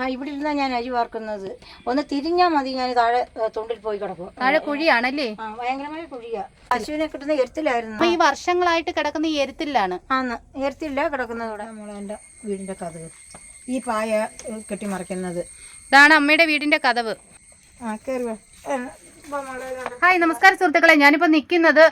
ആ ഇവിടെ ഇരുന്നാ ഞാൻ അരി വാർക്കുന്നത്. ഒന്ന് തിരിഞ്ഞാ മതി ഞാൻ താഴെ തൊണ്ടിൽ പോയി കിടക്കും. താഴെ കുഴിയാണല്ലേ? ആ ഭയങ്കരമായ കുഴിയാ. പശുവിനെ കിട്ടുന്ന എരുത്തിലായിരുന്നു. അപ്പൊ ഈ വർഷങ്ങളായിട്ട് കിടക്കുന്ന ഈ എരുത്തിലാണ് ആന്ന്. എരുത്തില്ല കിടക്കുന്നത് ഇവിടെ നമ്മളെ എന്റെ വീടിന്റെ കഥവ്. ഈ പായ കെട്ടി കെട്ടിമറിക്കുന്നത്. ഇതാണ് അമ്മയുടെ വീടിന്റെ കഥവ്. ആ കയറി ഹായ് നമസ്കാരം സുഹൃത്തുക്കളെ. ഞാനിപ്പോ നിൽക്കുന്നത്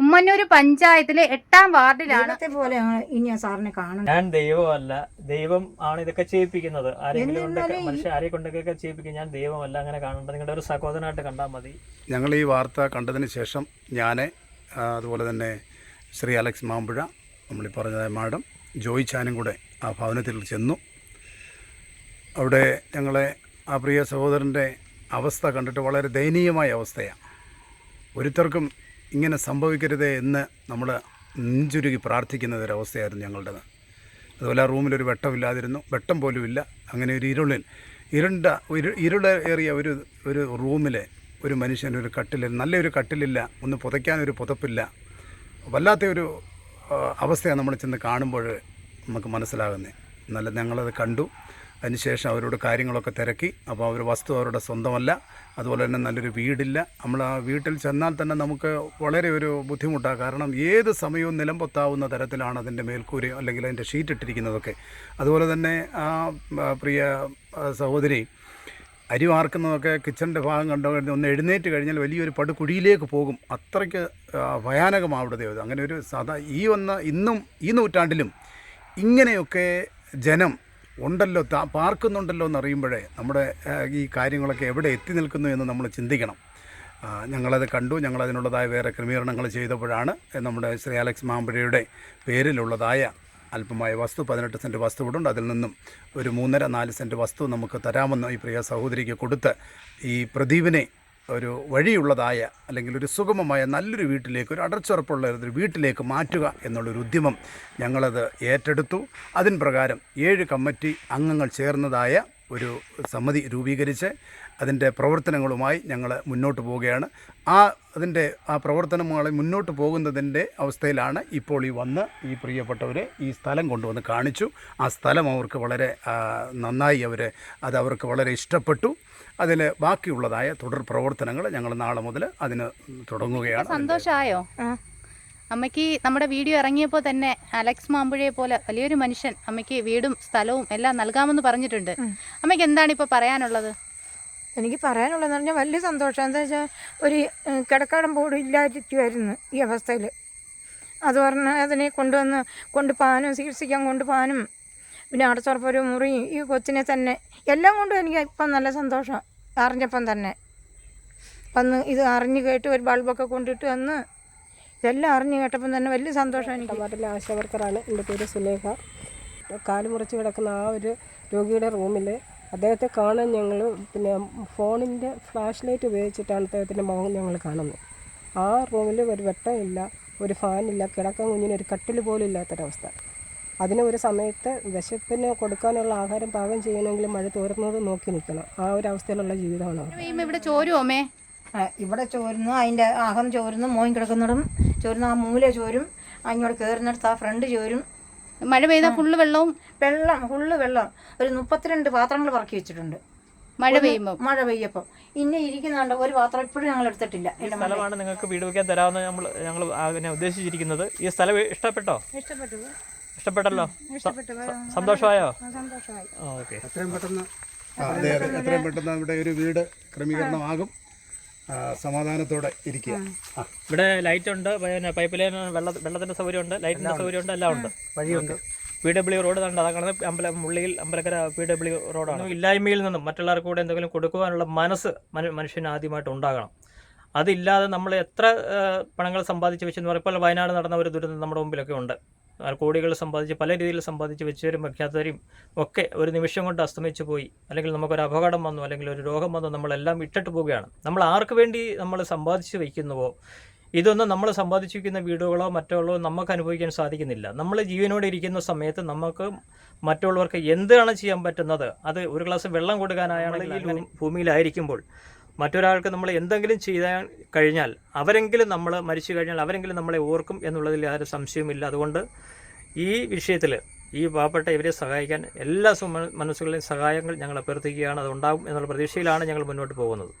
ഉമ്മന്നൂര് പഞ്ചായത്തിലെ എട്ടാം വാർഡിലാണ് ദൈവത്തെ പോലെയാണ് ഇനി ആ സാറിനെ കാണുന്നത്. ഞാൻ ദൈവമല്ല ദൈവം ആണ് ഇതൊക്കെ ചെയ്യിപ്പിക്കുന്നത്. ആരെങ്കിലും കൊണ്ടൊക്കെ മനുഷ്യ ആരെ കൊണ്ടൊക്കെ ചെയ്യിപ്പിക്കും. ഞാൻ ദൈവമല്ല അങ്ങനെ കാണണ്ട. നിങ്ങളുടെ ഒരു സഹോദരനായിട്ട് കണ്ടാൽ മതി. ഞങ്ങൾ ഈ വാർത്ത കണ്ടതിന് ശേഷം ഞാൻ അതുപോലെ തന്നെ ശ്രീ അലക്സ് മാമ്പുഴ നമ്മൾ ഈ പറഞ്ഞതായ മാഡം ജോയി ചാനും കൂടെ ആ ഭവനത്തിൽ ചെന്നു. അവിടെ ഞങ്ങളെ ആ പ്രിയ സഹോദരന്റെ അവസ്ഥ കണ്ടിട്ട് വളരെ ദയനീയമായ അവസ്ഥയാണ്. ഒരുത്തർക്കും ഇങ്ങനെ സംഭവിക്കരുതേ എന്ന് നമ്മൾ നെഞ്ചുരുകി പ്രാർത്ഥിക്കുന്ന ഒരവസ്ഥയായിരുന്നു ഞങ്ങളുടേത്. അതുപോലെ ആ റൂമിലൊരു വെട്ടമില്ലാതിരുന്നു. വെട്ടം പോലും ഇല്ല അങ്ങനെ ഒരു ഇരുളിൽ ഇരുണ്ട ഇരുളേറിയ ഒരു ഒരു റൂമിലെ ഒരു മനുഷ്യൻ ഒരു കട്ടിലിൽ നല്ലൊരു കട്ടിലില്ല ഒന്ന് പുതയ്ക്കാനൊരു പുതപ്പില്ല. വല്ലാത്ത ഒരു അവസ്ഥയാണ് നമ്മൾ ചെന്ന് കാണുമ്പോൾ നമുക്ക് മനസ്സിലാകുന്നത്. എന്നാലും ഞങ്ങളത് കണ്ടു. അതിനുശേഷം അവരോട് കാര്യങ്ങളൊക്കെ തിരക്കി. അപ്പോൾ അവർ വസ്തു അവരുടെ സ്വന്തമല്ല. അതുപോലെ തന്നെ നല്ലൊരു വീടില്ല. നമ്മൾ ആ വീട്ടിൽ ചെന്നാൽ തന്നെ നമുക്ക് വളരെ ഒരു ബുദ്ധിമുട്ടാണ് കാരണം ഏത് സമയവും നിലംപൊത്താവുന്ന തരത്തിലാണ് അതിന്റെ മേൽക്കൂര അല്ലെങ്കിൽ അതിന്റെ ഷീറ്റ് ഇട്ടിരിക്കുന്നതൊക്കെ. അതുപോലെ തന്നെ ആ പ്രിയ സഹോദരി അരി വാർക്കുന്നതൊക്കെ കിച്ചണിന്റെ ഭാഗം കണ്ടോ? ഒന്ന് എഴുന്നേറ്റ് കഴിഞ്ഞാൽ വലിയൊരു പടുകുഴിയിലേക്ക് പോകും. അത്രയ്ക്ക് ആ, ഭയാനകമാണ് അവിടുത്തെ അങ്ങനെ ഒരു സാധാ ഈ വന്ന ഇന്നും ഈ നൂറ്റാണ്ടിലും ഇങ്ങനെയൊക്കെ ജനം ഉണ്ടല്ലോ പാർക്കുന്നുണ്ടല്ലോ എന്നറിയുമ്പോഴേ നമ്മുടെ ഈ കാര്യങ്ങളൊക്കെ എവിടെ എത്തി നിൽക്കുന്നു എന്ന് നമ്മൾ ചിന്തിക്കണം. ഞങ്ങളത് കണ്ടു ഞങ്ങളതിനുള്ളതായ വേറെ ക്രമീകരണങ്ങൾ ചെയ്തപ്പോഴാണ് നമ്മുടെ ശ്രീ അലക്സ് മാമ്പഴയുടെ പേരിലുള്ളതായ അല്പമായ വസ്തു പതിനെട്ട് സെന്റ് വസ്തു ഇവിടെ അതിൽ നിന്നും ഒരു മൂന്നര നാല് സെന്റ് വസ്തു നമുക്ക് തരാമെന്ന് ഈ പ്രിയ സഹോദരിക്ക് കൊടുത്ത് ഈ പ്രദീപിനെ ഒരു വഴിയുള്ളതായ അല്ലെങ്കിൽ ഒരു സുഗമമായ നല്ലൊരു വീട്ടിലേക്ക് ഒരു അടച്ചുറപ്പുള്ള ഒരു വീട്ടിലേക്ക് മാറ്റുക എന്നുള്ളൊരു ഉദ്യമം ഞങ്ങളത് ഏറ്റെടുത്തു. അതിൻ പ്രകാരം ഏഴ് കമ്മിറ്റി അംഗങ്ങൾ ചേർന്നതായ ഒരു സമിതി രൂപീകരിച്ച് അതിന്റെ പ്രവർത്തനങ്ങളുമായി ഞങ്ങൾ മുന്നോട്ട് പോവുകയാണ്. ആ അതിന്റെ ആ പ്രവർത്തനങ്ങളെ മുന്നോട്ട് പോകുന്നതിന്റെ അവസ്ഥയിലാണ് ഇപ്പോൾ ഈ വന്ന് ഈ പ്രിയപ്പെട്ടവരെ ഈ സ്ഥലം കൊണ്ടുവന്ന് കാണിച്ചു. ആ സ്ഥലം അവർക്ക് വളരെ നന്നായി അവർ അത് അവർക്ക് വളരെ ഇഷ്ടപ്പെട്ടു. അതിൽ ബാക്കിയുള്ളതായ തുടർ പ്രവർത്തനങ്ങൾ ഞങ്ങൾ നാളെ മുതൽ അതിന് തുടങ്ങുകയാണ്. സന്തോഷമായോ അമ്മയ്ക്ക് നമ്മുടെ വീഡിയോ ഇറങ്ങിയപ്പോൾ തന്നെ അലക്സ് മാമ്പുഴയെ പോലെ വലിയൊരു മനുഷ്യൻ അമ്മയ്ക്ക് വീടും സ്ഥലവും എല്ലാം നൽകാമെന്ന് പറഞ്ഞിട്ടുണ്ട്. അമ്മയ്ക്ക് എന്താണ് ഇപ്പോൾ പറയാനുള്ളത്? എനിക്ക് പറയാനുള്ളതെന്ന് പറഞ്ഞാൽ വലിയ സന്തോഷം. എന്താ വെച്ചാൽ ഒരു കിടക്കാടം പോലും ഇല്ലാതിരിക്കുമായിരുന്നു ഈ അവസ്ഥയിൽ. അത് പറഞ്ഞാൽ അതിനെ കൊണ്ടുവന്ന് കൊണ്ടുപോകാനും ചികിത്സിക്കാൻ കൊണ്ടുപോകാനും പിന്നെ അടച്ചുറപ്പ് ഒരു മുറി ഈ കൊച്ചിനെ തന്നെ എല്ലാം കൊണ്ടും എനിക്ക് ഇപ്പം നല്ല സന്തോഷം. അറിഞ്ഞപ്പം തന്നെ. വന്ന് ഇത് അറിഞ്ഞ് കേട്ട് ഒരു ബൾബൊക്കെ കൊണ്ടിട്ട് വന്ന് ഇതെല്ലാം അറിഞ്ഞ് കേട്ടപ്പം തന്നെ വലിയ സന്തോഷം എനിക്ക്. വാർഡിലെ ആശാവർക്കറാണ് എന്റെ പേര് സുലേഖ കാൽ മുറിച്ച് കിടക്കുന്ന ആ ഒരു രോഗിയുടെ റൂമിൽ അദ്ദേഹത്തെ കാണാൻ ഞങ്ങൾ പിന്നെ ഫോണിന്റെ ഫ്ലാഷ് ലൈറ്റ് ഉപയോഗിച്ചിട്ടാണ് അദ്ദേഹത്തിന്റെ മുഖം ഞങ്ങൾ കാണുന്നത്. ആ റൂമിൽ ഒരു വെട്ടമില്ല ഒരു ഫാനില്ല കിടക്കാൻ കുഞ്ഞിന് ഒരു കട്ടിൽ പോലും ഇല്ലാത്തൊരവസ്ഥ. അതിന് ഒരു സമയത്ത് വിശപ്പിന് കൊടുക്കാനുള്ള ആഹാരം പാകം ചെയ്യണമെങ്കിൽ മഴ തോരുന്നത് നോക്കി നിൽക്കണം. ആ ഒരു അവസ്ഥയിലുള്ള ജീവിതമാണ് ഇവിടെ ചോരുമേ ഇവിടെ ചോരുന്നു അതിന്റെ ആഹം ചോരുന്നു മോൻ കിടക്കുന്നിടം ചോരുന്നു ആ മൂല ചോരും അങ്ങോട്ട് കയറുന്നിടത്ത് ആ ഫ്രണ്ട് ചോരും. മഴ പെയ്താൽ ഫുള്ള് വെള്ളവും? വെള്ളം ഫുള്ള് വെള്ളം. ഒരു മുപ്പത്തിരണ്ട് പാത്രങ്ങൾ പറക്കി വെച്ചിട്ടുണ്ട്. മഴ പെയ്യുമ്പോൾ മഴ പെയ്യപ്പോൾ ഇന്നെ ഇരിക്കുന്നുണ്ട് ഒരു പാത്രം ഇപ്പോഴും ഞങ്ങൾ എടുത്തിട്ടില്ല. ഈ സ്ഥലമാണ് നിങ്ങൾക്ക് വീട് വെക്കാൻ തരാമെന്ന് നമ്മൾ ഞങ്ങൾ അതിനെ ഉദ്ദേശിച്ചിരിക്കുന്നത്. ഈ സ്ഥലം ഇഷ്ടപ്പെട്ടോ? ഇഷ്ടപ്പെട്ടു. ഇഷ്ടപ്പെട്ടല്ലോ? സന്തോഷമായോ? സന്തോഷമായി. ഓക്കെ. എത്രയും പെട്ടെന്ന് അതെ അതെ. എത്രയും പെട്ടെന്ന് ഇവിടെ ഒരു വീട് ക്രമീകരണമാകും. സമാധാനത്തോടെ ഇരിക്കുക. ഇവിടെ ലൈറ്റ് ഉണ്ട് പിന്നെ പൈപ്പ് ലൈൻ വെള്ള വെള്ളത്തിന്റെ സൗകര്യമുണ്ട് ലൈറ്റിന്റെ സൗകര്യം ഉണ്ട്. എല്ലാം ഉണ്ട്. വഴിയുണ്ട്. പി ഡബ്ല്യു റോഡ് തന്നെ അതാ കാണുന്നത് അമ്പലം മുള്ളിയിൽ അമ്പലക്കര പി ഡബ്ല്യു റോഡാണ്. ഇല്ലായ്മയിൽ നിന്നും മറ്റുള്ളവർക്ക് കൂടെ എന്തെങ്കിലും കൊടുക്കുവാനുള്ള മനസ്സ് മനു- മനുഷ്യന് ആദ്യമായിട്ട് ഉണ്ടാകണം. അതില്ലാതെ നമ്മൾ എത്ര പണങ്ങൾ സമ്പാദിച്ച് വെച്ചെന്ന് പറയുമ്പോൾ വയനാട് നടന്ന ഒരു ദുരന്തം നമ്മുടെ മുമ്പിലൊക്കെ ഉണ്ട്. കോടികൾ സമ്പാദിച്ച് പല രീതിയിൽ സമ്പാദിച്ച് വെച്ചവരും വയ്ക്കാത്തവരും ഒക്കെ ഒരു നിമിഷം കൊണ്ട് അസ്തമിച്ചു പോയി. അല്ലെങ്കിൽ നമുക്കൊരു അപകടം വന്നു അല്ലെങ്കിൽ ഒരു രോഗം വന്നു നമ്മളെല്ലാം ഇട്ടിട്ട് പോവുകയാണ്. നമ്മൾ ആർക്ക് വേണ്ടി നമ്മൾ സമ്പാദിച്ച് വയ്ക്കുന്നുവോ ഇതൊന്നും നമ്മൾ സമ്പാദിച്ചു വയ്ക്കുന്ന വീടുകളോ മറ്റുള്ളോ നമുക്ക് അനുഭവിക്കാൻ സാധിക്കുന്നില്ല. നമ്മൾ ജീവനോടെ ഇരിക്കുന്ന സമയത്ത് നമുക്ക് മറ്റുള്ളവർക്ക് എന്താണ് ചെയ്യാൻ പറ്റുന്നത്? അത് ഒരു ഗ്ലാസ് വെള്ളം ഭൂ- ഭൂമിയിലായിരിക്കുമ്പോൾ മറ്റൊരാൾക്ക് നമ്മൾ എന്തെങ്കിലും ചെയ്യാൻ കഴിഞ്ഞാൽ അവരെങ്കിലും നമ്മൾ മരിച്ചു കഴിഞ്ഞാൽ അവരെങ്കിലും നമ്മളെ ഓർക്കും എന്നുള്ളതിൽ യാതൊരു സംശയവുമില്ല. അതുകൊണ്ട് ഈ വിഷയത്തിൽ ഈ പാവപ്പെട്ട ഇവരെ സഹായിക്കാൻ എല്ലാ മനസ്സുകളിലെയും സഹായങ്ങൾ ഞങ്ങൾ അഭ്യർത്ഥിക്കുകയാണ്. അതുണ്ടാകും എന്നുള്ള പ്രതീക്ഷയിലാണ് ഞങ്ങൾ മുന്നോട്ട് പോകുന്നത്.